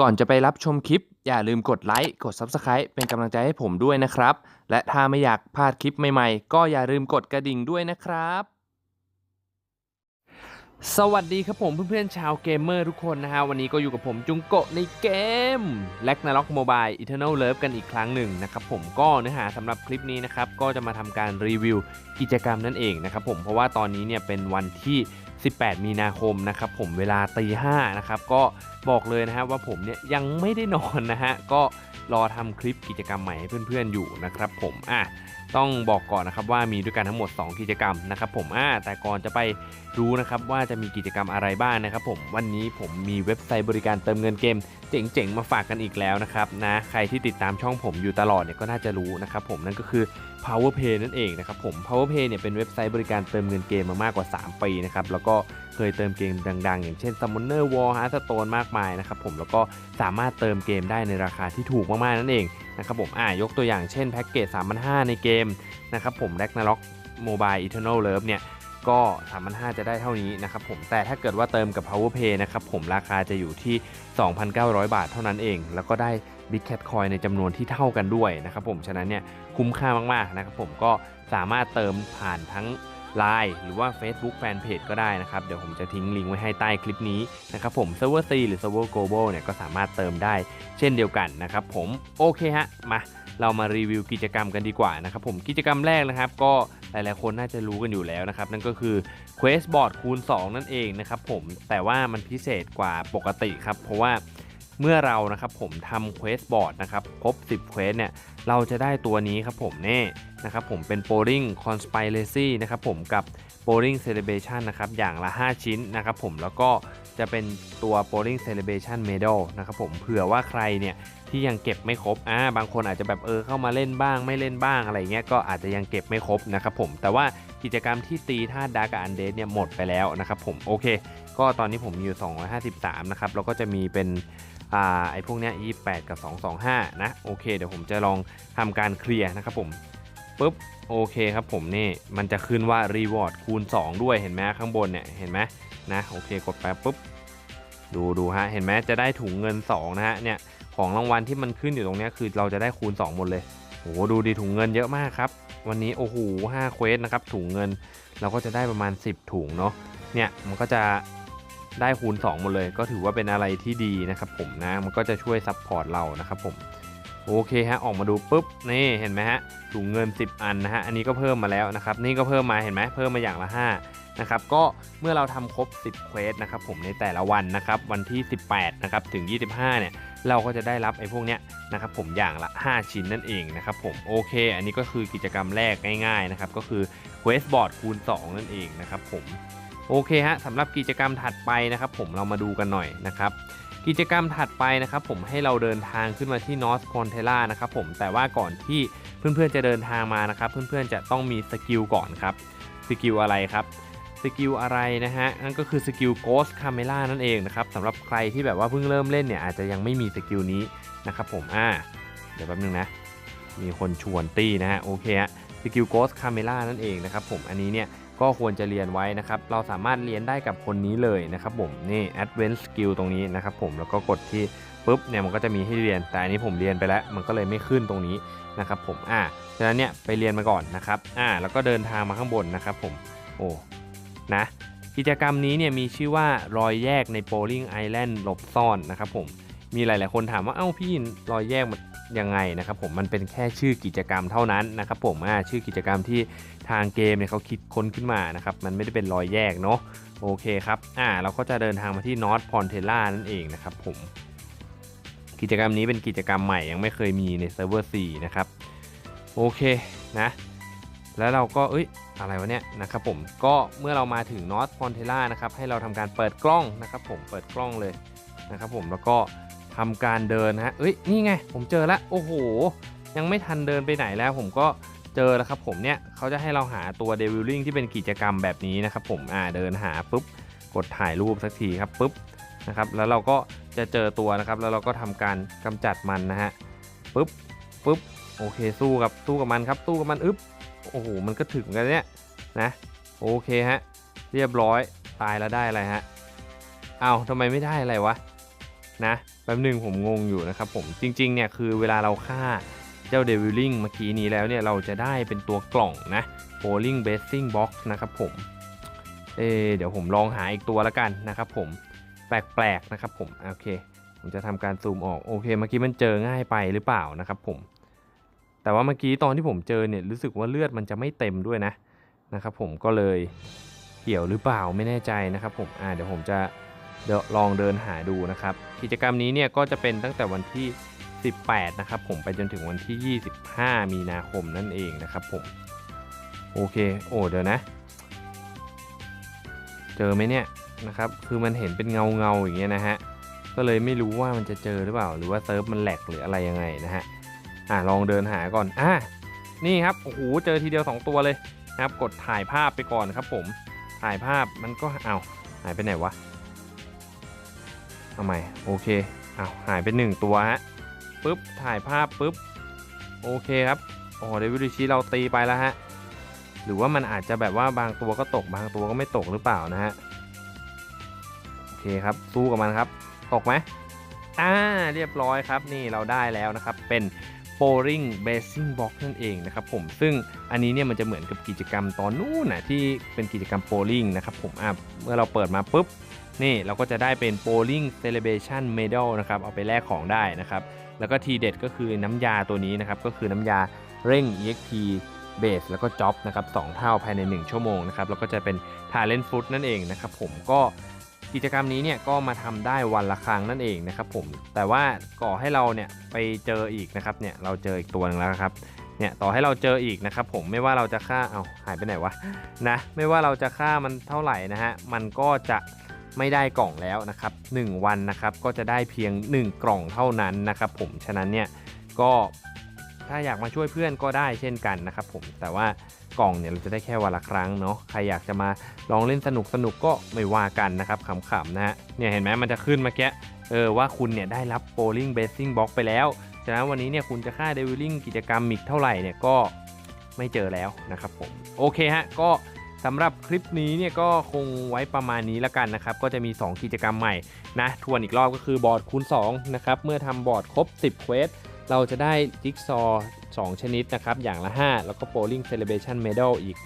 ก่อนจะไปรับชมคลิป อย่าลืมกดไลค์กด Subscribe เป็นกำลังใจให้ผมด้วยนะครับ และถ้าไม่อยากพลาดคลิปใหม่ๆ ก็อย่าลืมกดกระดิ่งด้วยนะครับ สวัสดีครับผมเพื่อนๆชาวเกมเมอร์ทุกคนนะฮะ วันนี้ก็อยู่กับผมจุงโกะในเกม l a g n a r o k Mobile Eternal Love กันอีกครั้งหนึ่งนะครับผมก็เนื้อหาสำหรับคลิปนี้นะครับ ก็จะมาทำการรีวิวกิจกรรมนั่นเองนะครับผมเพราะว่าตอนนี้เนี่ยเป็นวันที่ 18 มีนาคมนะครับผมเวลาตีห้านะครับก็บอกเลยนะฮะว่าผมเนี่ยยังไม่ได้นอนนะฮะก็ รอทำคลิปกิจกรรมใหม่ให้เพื่อนๆอยู่นะครับผมอะต้องบอกก่อนนะครับว่ามีด้วยกันทั้งหมด 2 กิจกรรมนะครับผมอ่าแต่ก่อนจะไปรู้นะครับว่าจะมีกิจกรรมอะไรบ้างนะครับผมวันนี้ผมมีเว็บไซต์บริการเติมเงินเกม เจ๋งๆ มาฝากกันอีกแล้วนะครับนะใครที่ติดตามช่องผมอยู่ตลอดเนี่ยก็น่าจะรู้นะครับผมนั่นก็คือ PowerPay นั่นเองนะครับผม PowerPay เนี่ยเป็นเว็บไซต์บริการเติมเงินเกมมามากกว่า 3 ปีนะครับแล้วก็เคยเติมเกมดังๆ อย่างเช่น Summoner War Hearthstone มากมายนะครับผมแล้วก็สามารถเติมเกมได้ในราคาที่ถูกมากๆ นั่นเองนะครับผมอ่ายกตัวอย่างเช่นแพ็กเกจ3,500 ในเกมนะครับผม Ragnarok Mobile Eternal Love เนี่ยก็3,500 จะได้เท่านี้นะครับผม แต่ถ้าเกิดว่าเติมกับ PowerPay นะครับผมราคาจะอยู่ที่ 2,900 บาทเท่านั้นเอง แล้วก็ได้ Big Cat Coin ในจำนวนที่เท่ากันด้วยนะครับผม ฉะนั้นเนี่ยคุ้มค่ามากๆนะครับผมก็สามารถเติมผ่านทั้ง Line หรือว่า Facebook Fanpage ก็ได้นะครับ เดี๋ยวผมจะทิ้งลิงก์ไว้ให้ใต้คลิปนี้นะครับผม Server C หรือ Server Global เนี่ยก็สามารถเติมได้เช่นเดียวกันนะครับผมโอเคฮะมาเรามารีวิวกิจกรรมกันดีกว่านะครับผมกิจกรรมแรกนะครับก็หลายๆคนน่าจะรู้กันอยู่แล้วนะครับ นั่นก็คือ Quest Board คูณ 2 นั่นเองนะครับผมแต่ว่ามันพิเศษกว่าปกติครับ เพราะว่า เมื่อเรานะครับผมทำ Quest Board นะครับครบ 10 Quest เนี่ยเราจะได้ตัวนี้ครับผมเน่นะครับผมเป็น Polling Conspiracy นะครับผมกับ Polling Celebration นะครับอย่างละ 5 ชิ้นนะครับผมแล้วก็จะเป็นตัว Polling Celebration Medal นะครับผมเผื่อว่าใครเนี่ยที่ยังเก็บไม่ครบอ่าบางคนอาจจะแบบเออเข้ามาเล่นบ้างไม่เล่นบ้างอะไรเงี้ยก็อาจจะยังเก็บไม่ครบนะครับผมแต่ว่ากิจกรรมที่ตีท่าดาร์กอันเดสเนี่ยหมดไปแล้วนะครับผมโอเค ก็ตอนนี้ผมมีอยู่ 253 นะครับแล้วก็จะมีเป็น อ่าไอ้พวกเนี้ย28 กับ 225 นะ โอเค เดี๋ยวผมจะลองทำการเคลียร์นะครับผมปุ๊บโอเคครับผมนี่มันจะขึ้นว่า Reward คูณ 2 ด้วยเห็นไหมข้างบนเนี่ยเห็นไหมนะโอเคกดไปปุ๊บดูดูฮะเห็นไหมจะได้ถุงเงิน 2 นะฮะเนี่ยของรางวัลที่มันขึ้นอยู่ตรงนี้คือเราจะได้คูณ 2 หมดเลยโอ้โหดูดีถุงเงินเยอะมากครับวันนี้โอ้โห5เควสนะครับถุงเงินเราก็จะได้ประมาณ 10 ถุงเนาะเนี่ยมันก็จะ ได้คูณ 2 หมดเลย ก็ถือว่าเป็นอะไรที่ดีนะครับผมนะมันก็จะช่วยซัพพอร์ตเรานะครับผมโอเคฮะออกมาดูปุ๊บนี่เห็นไหมฮะถุงเงิน 10 อันนะฮะอันนี้ก็เพิ่มมาแล้วนะครับนี่ก็เพิ่มมาเห็นไหมเพิ่มมาอย่างละ5นะครับก็เมื่อเราทำครบ 10เควสนะครับผมในแต่ละวันนะครับวันที่ 18นะครับถึง 25เนี่ยเราก็จะได้รับไอ้พวกเนี้ยนะครับผมอย่างละ 5 ชิ้นนั่นเองนะครับผมโอเค อันนี้ก็คือกิจกรรมแรกง่ายๆนะครับก็คือ Quest Board คูณ 2 นั่นเองนะครับผม โอเคฮะสำหรับกิจกรรมถัดไปนะครับ ผมเรามาดูกันหน่อยนะครับกิจกรรมถัดไปนะครับผมให้เราเดินทางขึ้นมาที่ North p o n t e l a นะครับผมแต่ว่าก่อนที่เพื่อนๆจะเดินทางมานะครับ เพื่อนๆจะต้องมีสกิลก่อนครับสกิลอะไรครับสกิลอะไรนะฮะนั่นก็คือสกิล Ghost Camera นั่นเองนะครับสำหรับใครที่แบบว่าเพิ่งเริ่มเล่นเนี่ยอาจจะยังไม่มีสกิลนี้นะครับผมอ่าเดี๋ยวแป๊บนึงนะมีคนชวนตี้นะฮะโอเคฮะสกิล Ghost Camera นั่นเองนะครับผมอันนี้เนี่ย ก็ควรจะเรียนไว้นะครับ เราสามารถเรียนได้กับคนนี้เลยนะครับผมนี่ Advanced Skill ตรงนี้นะครับผมแล้วก็กดที่ปุ๊บเนี่ยมันก็จะมีให้เรียนแต่อันนี้ผมเรียนไปแล้ว มันก็เลยไม่ขึ้นตรงนี้นะครับผมอ่าฉะนั้นเนี่ยไปเรียนมาก่อนนะครับอ่าแล้วก็เดินทางมาข้างบนนะครับผมโอ้นะกิจกรรมนี้เนี่ยมีชื่อว่ารอยแยกใน Bowling Island หลบซ่อนนะครับผมมีหลาย ๆ คนถามว่าเอ้าพี่รอยแยกมัน ยังไงนะครับผมมันเป็นแค่ชื่อกิจกรรมเท่านั้นนะครับผมอ่าชื่อกิจกรรมที่ทางเกมเนี่ยเขาคิดค้นขึ้นมานะครับมันไม่ได้เป็นรอยแยกเนาะโอเคครับอ่าเราก็จะเดินทางมาที่นอตพอนเทล่านั่นเองนะครับผมกิจกรรมนี้เป็นกิจกรรมใหม่ยังไม่เคยมีในเซิร์ฟเวอร์4นะครับโอเคนะแล้วเราก็เอ้ยอะไรวะเนี่ยนะครับผมก็เมื่อเรามาถึงนอตพอนเทล่านะครับให้เราทำการเปิดกล้องนะครับผมเปิดกล้องเลยนะครับผมแล้วก็ ทำการเดินนะฮะเอ้ยนี่ไง ผมเจอแล้วโอ้โห ยังไม่ทันเดินไปไหนแล้วผมก็เจอแล้วครับผมเนี่ยเขาจะให้เราหาตัวเดวิลลิงที่เป็นกิจกรรมแบบนี้นะครับผมอ่าเดินหาปุ๊บกดถ่ายรูปสักทีครับปุ๊บนะครับแล้วเราก็จะเจอตัวนะครับ แล้วเราก็ทำการกำจัดมันนะฮะปุ๊บปุ๊บโอเคสู้กับสู้กับมันครับสู้กับมันอึ๊บโอ้โหมันก็ถึงกันเนี่ยนะโอเคฮะเรียบร้อยตายแล้วได้อะไรฮะเอาทำไมไม่ได้อะไรวะนะ ป๊บหนึ่งผมงงอยู่นะครับผมจริงๆเนี่ยคือเวลาเราฆ่าเจ้าเดวิลลิงเมื่อกี้นี้แล้วเนี่ยเราจะได้เป็นตัวกล่องนะ Bowling Basing Box นะครับผมเอเดี๋ยวผมลองหาอีกตัวละกันนะครับผมแปลกๆนะครับผมโอเค ผมจะทำการซูมออกโอเคเมื่อกี้มันเจอง่ายไปหรือเปล่านะครับผมแต่ว่าเมื่อกี้ตอนที่ผมเจอเนี่ยรู้สึกว่าเลือดมันจะไม่เต็มด้วยนะนะครับผมก็เลยเกี่ยวหรือเปล่าไม่แน่ใจนะครับผมอ่าเดี๋ยวผมจะ เดี๋ยวลองเดินหาดูนะครับ กิจกรรมนี้เนี่ยก็จะเป็นตั้งแต่วันที่ 18 นะครับผมไปจนถึงวันที่ 25 มีนาคมนั่นเองนะครับผม โอเค โอ้เดี๋ยวนะ เจอไหมเนี่ยนะครับ คือมันเห็นเป็นเงาเงาอย่างเงี้ยนะฮะ ก็เลยไม่รู้ว่ามันจะเจอหรือเปล่า หรือว่าเซิร์ฟมันแหลกหรืออะไรยังไงนะฮะ อะลองเดินหาก่อน อะนี่ครับ โอ้โห เจอทีเดียว 2 ตัวเลยนะครับ กดถ่ายภาพไปก่อนครับผม ถ่ายภาพมันก็เอาหายไปไหนวะ ทำไมโอเคเอาวหายไปหนึ่งตัวฮะปุ๊บถ่ายภาพปุ๊บโอเคครับโอ้เดวิดชิเราตีไปแล้วฮะหรือว่ามันอาจจะแบบว่าบางตัวก็ตกบางตัวก็ไม่ตกหรือเปล่านะฮะโอเคครับสู้กับมันครับ ตกไหมอ่าเรียบร้อยครับนี่เราได้แล้วนะครับเป็น p o r i n g Basing Box นั่นเองนะครับผมซึ่งอันนี้เนี่ยมันจะเหมือนกับกิจกรรมตอนนู้นนะที่เป็นกิจกรรม p o l i n g นะครับผมอะเมื่อเราเปิดมาปุ๊บ นี่เราก็จะได้เป็น p o l i n g Celebration Medal นะครับเอาไปแลกของได้นะครับแล้วก็ทีเด็ดก็คือน้ำยาตัวนี้นะครับก็คือน้ำยาเร่ง EXP Base แล้วก็ Job นะครับสองเท่าภายใน 1 ชั่วโมงนะครับแล้วก็จะเป็น Talent Food นั่นเองนะครับผมก็กิจกรรมนี้เนี่ยก็มาทำได้วันละครั้งนั่นเองนะครับผมแต่ว่าก่อให้เราเนี่ยไปเจออีกนะครับเนี่ยเราเจออีกตัวหนึงแล้วครับเนี่ยต่อให้เราเจออีกนะครับผมไม่ว่าเราจะฆ่าเอาหายไปไหนวะนะไม่ว่าเราจะฆ่ามันเท่าไหร่นะฮะมันก็จะ ไม่ได้กล่องแล้วนะครับ1วันนะครับก็จะได้เพียง 1 กล่องเท่านั้นนะครับผมฉะนั้นเนี่ยก็ถ้าอยากมาช่วยเพื่อนก็ได้เช่นกันนะครับผมแต่ว่ากล่องเนี่ยเราจะได้แค่วันละครั้งเนาะใครอยากจะมาลองเล่นสนุกสนุกก็ไม่ว่ากันนะครับขำๆนะฮะเนี่ยเห็นไหมมันจะขึ้นมื่อกี้เออว่าคุณเนี่ยได้รับ Bowling Basing Box ไปแล้วฉะนั้นวันนี้เนี่ยคุณจะค่า d e v i l i n g กิจกรรมมิกเท่าไหร่เนี่ยก็ไม่เจอแล้วนะครับผมโอเคฮะก็ สำหรับคลิปนี้เนี่ยก็คงไว้ประมาณนี้แล้วกันนะครับ ก็จะมี 2 กิจกรรมใหม่นะ ทวนอีกรอบก็คือบอร์ดคูณ2นะครับ เมื่อทำบอร์ดครบ 10เควสเราจะได้จิ๊กซอว์2ชนิดนะครับ อย่างละ 5 แล้วก็โ o w l i n g Celebration Medal อีก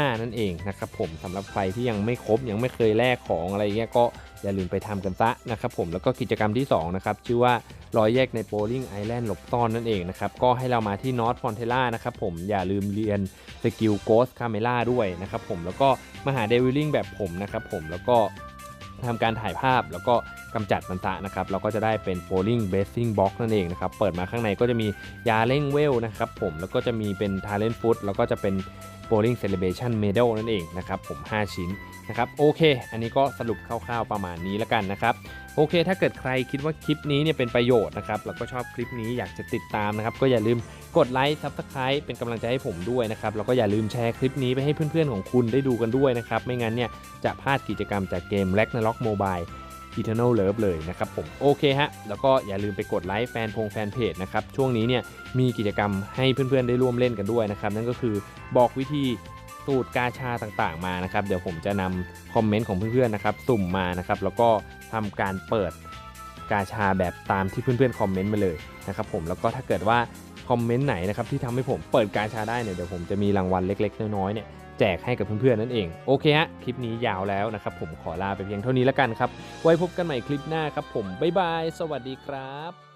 5 นั่นเองนะครับผมสำหรับใครที่ยังไม่ครบยังไม่เคยแลกของอะไรเงี้ยก็อย่าลืมไปทำกันซะนะครับผมแล้วก็กิจกรรมที่2นะครับชื่อว่ารอยแยกในโ o ลิงไอแลนด์หลบซ่อนนั่นเองนะครับก็ให้เรามาที่นอตฟอนเทล่านะครับผมอย่าลืมเรียนสกิลโกสคาเมล่าด้วยนะครับผมแล้วก็มาหาเดวิลลิงแบบผมนะครับผมแล้วก็ทำการถ่ายภาพแล้วก็กำจัดมันซะนะครับเราก็จะได้เป็น Bowling Basing Box นั่นเองนะครับเปิดมาข้างในก็จะมียาเร่งเวลนะครับผมแล้วก็จะมีเป็น Talent Food แล้วก็จะเป็น Bowling Celebration Medal นั่นเองนะครับผม 5 ชิ้นนะครับโอเค อันนี้ก็สรุปคร่าวๆประมาณนี้แล้วกันนะครับโอเค ถ้าเกิดใครคิดว่าคลิปนี้เนี่ยเป็นประโยชน์นะครับแล้วก็ชอบคลิปนี้อยากจะติดตามนะครับก็อย่าลืมกดไลค์ซับสไคร b ์เป็นกำลังใจให้ผมด้วยนะครับแล้วก็อย่าลืมแชร์คลิปนี้ไปให้เพื่อนๆของคุณได้ดูกันด้วยนะครับไม่งั้นเนี่ยจะพลาดกิจกรรมจากเกม r a g n a r o k Mobile Eternal Love เลยนะครับผมโอเคฮะแล้วก็อย่าลืมไปกดไลค์แฟนพงแฟนเพจนะครับช่วงนี้เนี่ยมีกิจกรรมให้เพื่อนๆได้ร่วมเล่นกันด้วยนะครับนั่นก็คือบอกวิธีสูตรกาชาต่างๆมานะครับเดี๋ยวผมจะนำคอมเมนต์ของเพื่อนๆนะครับสุ่มมานะครับแล้วก็ทำการเปิดกาชาแบบตามที่เพื่อนๆคอมเมนต์มาเลยนะครับผมแล้วก็ถ้าเกิดว่าคอมเมนต์ไหนนะครับที่ทำให้ผมเปิดกาชาได้เนี่ยเดี๋ยวผมจะมีรางวัลเล็ก ๆ น้อยๆเนี่ย แจกให้กับเพื่อนๆนั่นเอง โอเคฮะ คลิปนี้ยาวแล้วนะครับผมขอลาไปเพียงเท่านี้แล้วกันครับ ไว้พบกันใหม่คลิปหน้าครับผม บ๊ายบาย สวัสดีครับ